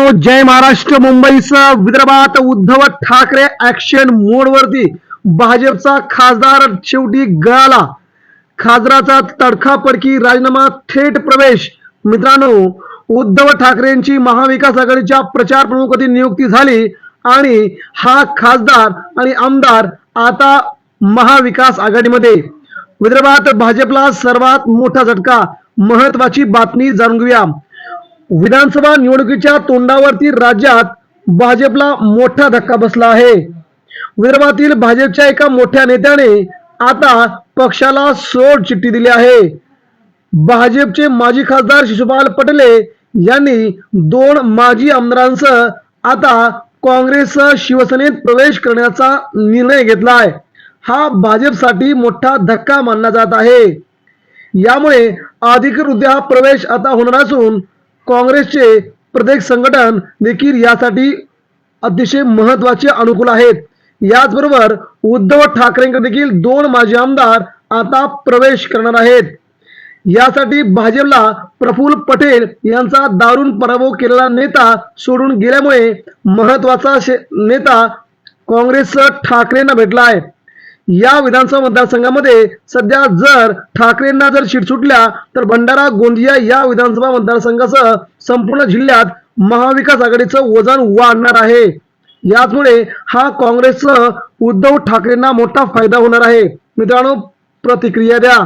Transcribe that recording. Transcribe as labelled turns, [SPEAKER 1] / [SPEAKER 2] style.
[SPEAKER 1] मित्रांनो जय महाराष्ट्र. मुंबईचं विदर्भात उद्धव ठाकरे ऍक्शन मोडवरती. भाजपचा खासदार शेवटी गळाला. खासदाराचा तडखापडकी राजीनामा थेट प्रवेश. मित्रांनो उद्धव ठाकरेंची महाविकास आघाडीच्या प्रचार प्रमुखपदी नियुक्ती झाली आणि हा खासदार आणि आमदार आता महाविकास आघाडीमध्ये. विदर्भात भाजपला सर्वात मोठा झटका. महत्वाची बातमी जाणून घेऊया. विधानसभा निवडणुकीच्या तोंडावरती राज्यात भाजपला मोठा धक्का बसला आहे. विदर्भातील भाजपच्या एका मोठ्या नेत्याने आता पक्षाला सोड चिठ्ठी दिली आहे. भाजपचे माजी खासदार शिशुपाल पटले यांनी दोन माजी आमदारांसह आता काँग्रेस शिवसेनेत प्रवेश करण्याचा निर्णय घेतलाय. हा भाजपसाठी मोठा धक्का मानला जात आहे. यामुळे अधिकृतरित्या प्रवेश आता होणार असून काँग्रेसचे प्रत्येक संघटन देखील यासाठी अतिशय महत्त्वाचे अनुकूल आहेत. याचबरोबर उद्धव ठाकरेंकडे देखील दोन माजी आमदार आता प्रवेश करणार आहेत. यासाठी भाजपला प्रफुल्ल पटेल यांचा दारुण पराभव केलेला नेता सोडून गेल्यामुळे महत्त्वाचा शे- नेता काँग्रेस ठाकरेंना भेटला आहे. या विधानसभा मतदारसंघामध्ये सध्या जर ठाकरेंना जर शीट सुटल्या तर भंडारा गोंदिया या विधानसभा मतदारसंघासह संपूर्ण जिल्ह्यात महाविकास आघाडीचं वजन वाढणार आहे. याचमुळे हा काँग्रेससह उद्धव ठाकरेंना मोठा फायदा होणार आहे. मित्रांनो प्रतिक्रिया द्या.